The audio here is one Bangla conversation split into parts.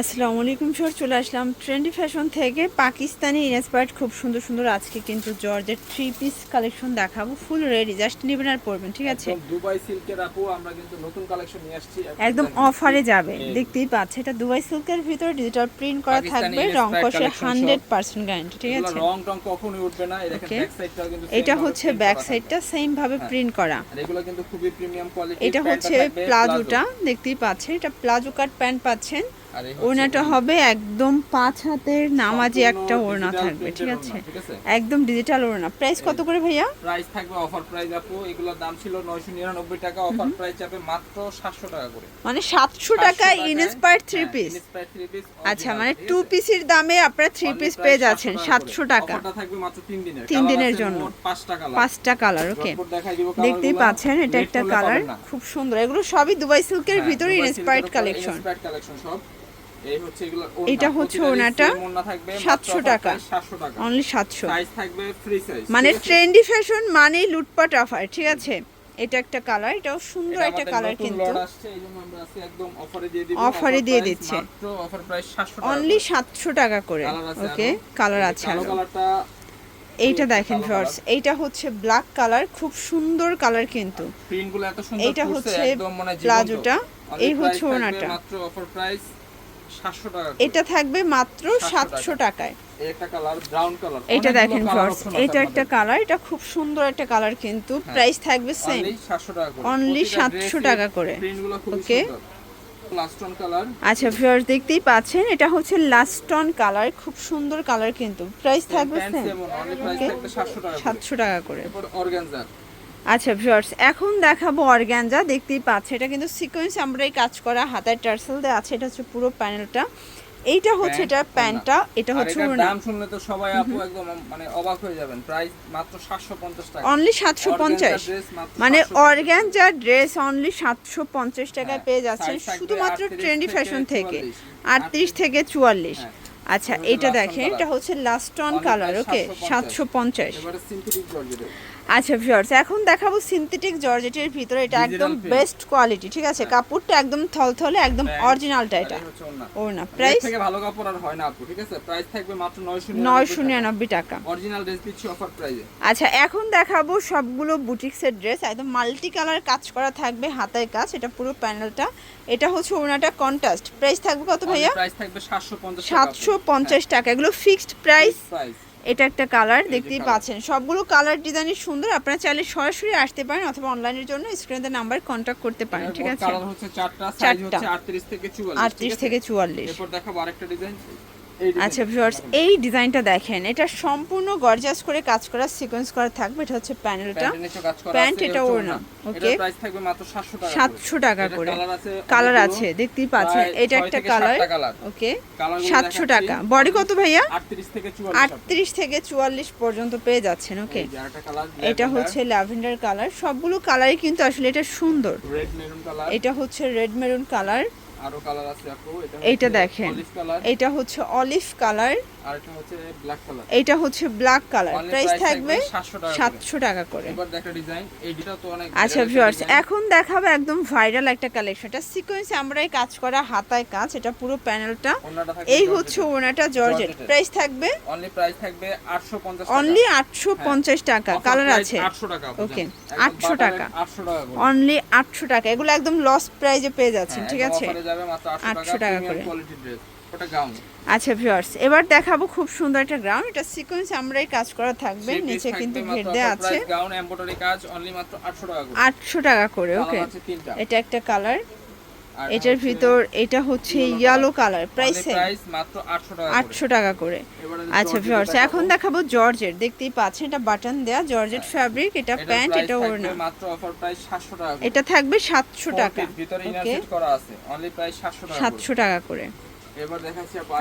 আসসালামু আলাইকুম স্যার। চলে আসলাম ট্রেন্ডি ফ্যাশন থেকে। পাকিস্তানি ইনস্পায়ার্ড খুব সুন্দর সুন্দর আজকে কিন্তু জর্জের থ্রি পিস কালেকশন দেখাবো। ফুল রেডি জাস্ট নেবেন আর পরবেন ঠিক আছে? দুবাই সিল্কের আপু আমরা কিন্তু নতুন কালেকশন নিয়ে আসছি। একদম অফারে যাবে দেখতেই পাচ্ছে। এটা দুবাই সিল্কের ভিতর ডিজিটাল প্রিন্ট করা থাকবে রং কষে collection সব। হান্ড্রেড পার্সেন্ট গ্যারান্টি ঠিক আছে? রং টং কখনোই উঠবে না এই দেখেন ব্যাক সাইডটাও কিন্তু এটা হচ্ছে ব্যাক সাইডটা। সেম ভাবে হ্যাঁ। প্রিন্ট করা। আর এগুলো কিন্তু খুবই প্রিমিয়াম কোয়ালিটি এটা হচ্ছে প্লাজোটা দেখতেই পাচ্ছেন এটা প্লাজো কাট প্যান্ট পাচ্ছেন। আর ওড়নাটা হবে একদম পাঁচ হাতের নামাজি একটা ওড়না থাকবে ঠিক আছে? একদম ডিজিটাল ওড়না। প্রাইস কত করে ভাইয়া? প্রাইস থাকবে অফার প্রাইস আপু এগুলোর দাম ছিল 999 টাকা। অফার প্রাইস যাবে মাত্র 700 টাকা করে। মানে সাতশো টাকায় ইনস্পায়ার থ্রি পিস আচ্ছা মানে টু পিসের দামে আপনারা থ্রি পিস পেয়ে যাচ্ছেন সাতশো টাকা অফারটা থাকবে মাত্র 3 দিনের। তিন Colour দিনের জন্য। মোট পাঁচটা কালার পাঁচটা কালার ওকে দেখতেই পাচ্ছেন এটা একটা কালার খুব সুন্দর। এগুলো সবই দুবাই সিল্কের ভিতরে ইনস্পায়ার্ড উপর কালেকশন সব। এই হচ্ছে এগুলো এটা হচ্ছে ওড়নাটা, 700 700 টাকা। 700 টাকা। অনলি সাতশো। সাইজ থাকবে ফ্রি সাইজ মানে ট্রেন্ডি ফ্যাশন মানেই লুটপাট অফার ঠিক আছে? এটা একটা কালার এটাও সুন্দর একটা কালার কিন্তু। অফারে দিয়ে দিচ্ছে। মাত্র 700 টাকা অনলি সাতশো টাকা করে। ওকে কালার আছে আরও। এইটা দেখেন ফ্রস এইটা হচ্ছে ব্ল্যাক কালার খুব সুন্দর কালার কিন্তু। প্রিন্ট এত সুন্দর এইটা হচ্ছে মানে। প্লাজোটা, এই হচ্ছে ওড়নাটা। মাত্র অফার প্রাইস 700 টাকা করে। এটা থাকবে মাত্র 700 সাতশো টাকায়। এই কালার ব্রাউন কালার এটা দেখেন ফ্রস এটা একটা কালার এটা খুব সুন্দর একটা কালার কিন্তু হ্যাঁ। প্রাইস থাকবে সেম অনলি 700 টাকা করে। Only প্রতিটা 700 dress-এর টাকা করে। প্রিন্টগুলো খুব Okay. সুন্দর। প্লাস্টন কালার আচ্ছা ভিউয়ার্স দেখতেই পাচ্ছেন এটা হচ্ছে লাস্টন কালার খুব সুন্দর কালার কিন্তু। প্রাইস থাকবে সেম যেমন অনলি প্রাইস থাকবে 700 টাকা করে। সাতশো টাকা করে। অর্গানজা আচ্ছা ভিউয়ার্স এখন দেখাবো অর্গ্যানজা দেখতেই পাচ্ছে এটা কিন্তু সিকোয়েন্স আমরাই কাজ করা হাতের টার্সেল দেওয়া আছে এটা হচ্ছে পুরো প্যানেলটা এইটা হচ্ছে এটা প্যান্টটা এটা হচ্ছে দাম শুনলে তো সবাই আপু একদম মানে অবাক হয়ে যাবেন। প্রাইস মাত্র 750 টাকা। অনলি সাতশো পঞ্চাশ। Organza dress মাত্র মানে 750 অর্গ্যানজা ড্রেস অনলি সাতশো পঞ্চাশ টাকায় হ্যাঁ, পেয়ে যাচ্ছেন। শুধুমাত্র ট্রেন্ডি ফ্যাশন থেকে 44 আটত্রিশ থেকে চুয়াল্লিশ। হ্যাঁ। আচ্ছা এটা দেখেন এটা হচ্ছে লাস্ট অন কালার ওকে সাতশো পঞ্চাশ। আচ্ছা ভিউয়ার্স এখন দেখাবো সিনথেটিক জর্জেটের ভিতরে এটা একদম বেস্ট কোয়ালিটি ঠিক আছে? হ্যাঁ। কাপড়টা একদম থলথলে একদম অরিজিনালটা এটা। ওড়না। প্রাইস থেকে ভালো কাপড় আর হয় না আপু ঠিক আছে? প্রাইস থাকবে মাত্র 999 নয়শো নিরানব্বই টাকা। অরিজিনাল ড্রেস দিচ্ছি অফার প্রাইসে আচ্ছা এখন দেখাবো সবগুলো বুটিক্সের ড্রেস একদম মাল্টি কালার কাজ করা থাকবে হাতায় কাজ এটা পুরো প্যানেলটা এটা হচ্ছে ওড়নাটা কন্ট্রাস্ট প্রাইস থাকবে কত ভাইয়া? প্রাইস থাকবে 750 টাকা। সাতশো পঞ্চাশ টাকা। এগুলো ফিক্সড প্রাইস এটা একটা কালার দেখতেই পাচ্ছেন। সবগুলো কালার ডিজাইনই সুন্দর। আপনারা চাইলে সরাসরি আসতে পারেন অথবা অনলাইনের জন্য স্ক্রিনে নাম্বার কন্ট্যাক্ট করতে পারেন ঠিক আছে? কালার হচ্ছে 4টা সাইজ হচ্ছে 38 থেকে 44 আটত্রিশ থেকে চুয়াল্লিশ। এরপর দেখাবো আরেকটা ডিজাইন আচ্ছা। ভিউয়ার্স এই ডিজাইনটা দেখেন এটা সম্পূর্ণ গর্জাস করে কাজ করা সিকোয়েন্স করা থাকবে এটা হচ্ছে প্যানেলটা প্যান্ট এটা ওড়না, ওকে প্রাইস থাকবে মাত্র 700 টাকা করে। সাতশো টাকা করে। কালার আছে দেখতেই পাচ্ছেন এটা একটা কালার ওকে কালারগুলো সাতশো দেখাচ্ছি। টাকা। বডি কত ভাইয়া? 38 থেকে 44 আপু। আটত্রিশ থেকে চুয়াল্লিশ পর্যন্ত পেয়ে যাচ্ছেন ওকে এটা হচ্ছে ল্যাভেন্ডার কালার সবগুলো কালারই কিন্তু আসলে এটা সুন্দর। রেড মেরুন কালার এটা হচ্ছে রেড মেরুন কালার আরও কালার আছে আপু। এটা এইটা দেখেন। এটা হচ্ছে অলিভ কালার আর এটা হচ্ছে ব্ল্যাক কালার এটা হচ্ছে ব্ল্যাক কালার প্রাইস থাকবে থাকবে 700 টাকা করে। এবার দেখা ডিজাইন এই দুটো তো অনেক আচ্ছা ভিউয়ার্স এখন দেখাবো একদম ভাইরাল একটা কালেকশন এটা সিকোয়েন্স আমরাই কাজ করা হাতায় কাজ। এটা পুরো প্যানেলটা এই। হচ্ছে ওনাটা জর্জেট। প্রাইস থাকবে অনলি প্রাইস থাকবে 850 টাকা। অনলি আটশো পঞ্চাশ টাকা। কালার আছে। 800 টাকা একদম 800 টাকা। 800 টাকা অনলি আটশো টাকা। এগুলো একদম লস প্রাইজে পেয়ে যাচ্ছেন হ্যাঁ, ঠিক আছে? যাবে মাত্র 800 800 টাকা করে। কোয়ালিটির ড্রেস ওটা গাউন আচ্ছা ভিউয়ার্স এবার দেখাবো খুব সুন্দর একটা গ্রাউন্ড এটা সিকোয়েন্স আমরাই কাজ করা থাকবে নিচে কিন্তু ঘের দেয়া আছে। গাউন এমব্রয়ডারি কাজ অনলি মাত্র 800 টাকা করে। আটশো টাকা করে ওকে এটা একটা কালার এটার ভিতর এটা হচ্ছে ইয়েলো কালার প্রাইস প্রাইস মাত্র 800 টাকা করে। আটশো টাকা করে। আচ্ছা ভিউয়ার্স এখন দেখাবো জর্জেট দেখতেই পাচ্ছেন এটা বাটন দেয়া জর্জেট ফ্যাব্রিক এটা প্যান্ট এটা ওড়না। মাত্র অফার প্রাইস 700 টাকা এটা থাকবে সাতশো Four টাকা। ভিতরে ইনার করা আছে অনলি প্রাইস 700 টাকা করে। সাতশো টাকা করে।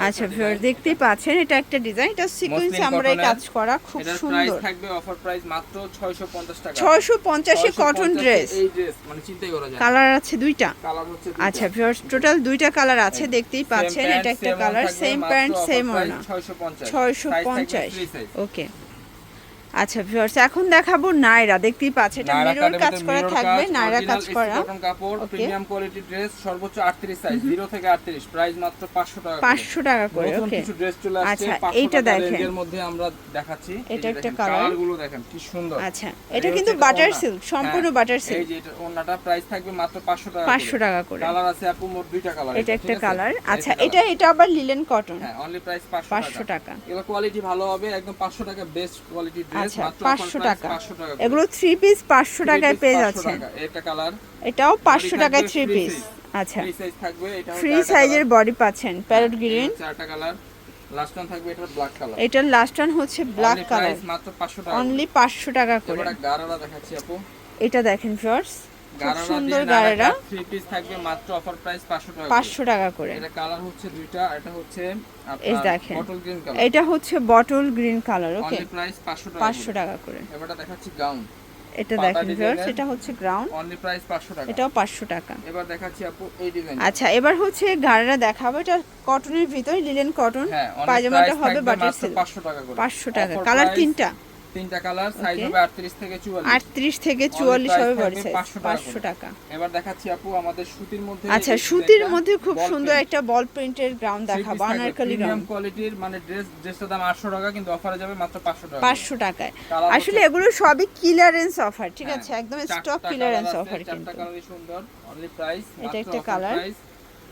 আচ্ছা ভিউয়ার। দেখতেই পাচ্ছেন এটা একটা ডিজাইন এটা সিকোয়েন্স আমরা কাজ করা খুব সুন্দর। থাকবে অফার প্রাইস মাত্র 650 টাকা। ছয়শো এ কটন ড্রেস এই ড্রেস মানে চিন্তাই করা যায়। কালার আছে দুইটা। কালার হচ্ছে আচ্ছা ভিউয়ার টোটাল দুইটা কালার আছে দেখতেই পাচ্ছেন এটা একটা কালার সেম প্যান্ট সেম ওড়না ছয়শো পঞ্চাশ। ওকে আচ্ছা ভিউয়ার্স এখন দেখাবো নাইরা দেখতেই পাচ্ছেন এটা মিরর কাজ করা থাকবে কাজ, নাইরা কাজ করা। cotton কাপড় প্রিমিয়াম কোয়ালিটি ড্রেস সর্বোচ্চ 38 সাইজ 0 থেকে 38 প্রাইস মাত্র 500 টাকা করে। পাঁচশো টাকা করে ওকে কিছু ড্রেস চলে আসছে আচ্ছা, এইটা দেখেন। রেঞ্জের মধ্যে আমরা দেখাচ্ছি। এটা একটা colour। কালারগুলো দেখেন কি সুন্দর। আচ্ছা এটা কিন্তু বাটার সিল্ক সম্পূর্ণ হ্যাঁ, বাটার সিল্ক এই যে এটা ওন্নাটা প্রাইস থাকবে মাত্র 500 টাকা পাঁচশো টাকা করে। কালার আছে আপু মোট দুইটা কালার এটা একটা কালার আচ্ছা এটা এটা আবার লিলেন কটন হ্যাঁ অনলি প্রাইস 500 পাঁচশো টাকা। টাকা। এগুলো কোয়ালিটি ভালো হবে একদম 500 টাকা বেস্ট কোয়ালিটি আচ্ছা পাঁচশো 500 টাকা। এগুলো 3 পিস পাঁচশো Three টাকায় piece পেয়ে 500 যাচ্ছে এটা কালার এটাও পাঁচশো থাকবে টাকায় থ্রি পিস আচ্ছা। ফ্রি সাইজ থাকবে এটা ফ্রি সাইজের বডি পাচ্ছেন প্যারট গ্রিন চারটা কালার লাস্ট ওয়ান থাকবে এটা ব্ল্যাক কালার এটার লাস্ট ওয়ান হচ্ছে ব্ল্যাক কালার মাত্র 500 টাকা অনলি পাঁচশো টাকা করে। এবারে গারারা দেখাচ্ছি আপু। এটা দেখেন গারারা সুন্দর দিয়ে থ্রি পিস থাকবে মাত্র অফার প্রাইস 500 টাকা করে। পাঁচশো টাকা করে। এটা কালার হচ্ছে দুইটা এটা হচ্ছে এই দেখেন। বটল গ্রিন কালার এটা হচ্ছে bottle green colour okay price 500 টাকা পাঁচশো টাকা করে। এবারে দেখাচ্ছি গাউন এটা দেখেন ফ্রস এটা হচ্ছে গ্রাউন্ড অনলি প্রাইস 500 টাকা। এটাও পাঁচশো টাকা। এবার দেখাচ্ছি আপু এই ডিজাইন আচ্ছা এবার হচ্ছে গাড়ারা দেখাবো। এটা কটনের ভিতরে লিলেন কটন পায়জামাটা হবে থাকবে বাটার সিল্ক 500 টাকা করে। টাকা। কালার তিনটা। তিনটা কালার সাইজ হবে 38 থেকে 44 আটত্রিশ থেকে চুয়াল্লিশ price হবে বডি সাইজ 500 টাকা এবার দেখাচ্ছি আপু আমাদের সুতির মধ্যে আচ্ছা সুতির মধ্যে খুব সুন্দর একটা বল প্রিন্টের গ্রাউন্ড দেখাবো আনারকলি গ্রাউন্ড কোয়ালিটির মানে ড্রেস ড্রেসটার দাম 800 টাকা কিন্তু অফারে যাবে মাত্র 500 টাকা পাঁচশো টাকায়। আসলে এগুলো সবই কিলারেন্স অফার ঠিক হ্যাঁ, আছে? একদম স্টক আছে, অফার কিন্তু। সুন্দর অনলি প্রাইস এটা একটা colour।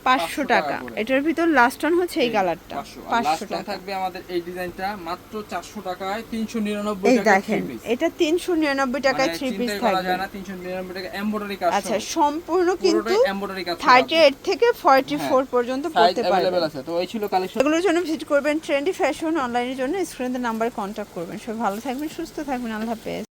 পাঁচশো টাকা এটার ভিতর লাস্ট ওয়ান হচ্ছে এই কালারটা পাঁচশো। টাকা। থাকবে আমাদের এই ডিজাইনটা মাত্র চারশো টাকায় তিনশো নিরানব্বই এই দেখেন এটা তিনশো নিরানব্বই মানে টাকায় থ্রি পিস থাকবে। তিনশো নিরানব্বই টাকা এম্বয়ডারি কাজ আচ্ছা সম্পূর্ণ কিন্তু থার্টি এইট থেকে ফর্টি হ্যাঁ, ফোর পর্যন্ত পড়তে পারবে তো এই ছিল কালেকশন এগুলোর জন্য ভিজিট করবেন ট্রেন্ডি ফ্যাশন অনলাইনের জন্য স্ক্রিনের নাম্বারে কন্ট্যাক্ট করবেন। সব ভালো থাকবেন সুস্থ থাকবেন আল্লাহ হাফেজ।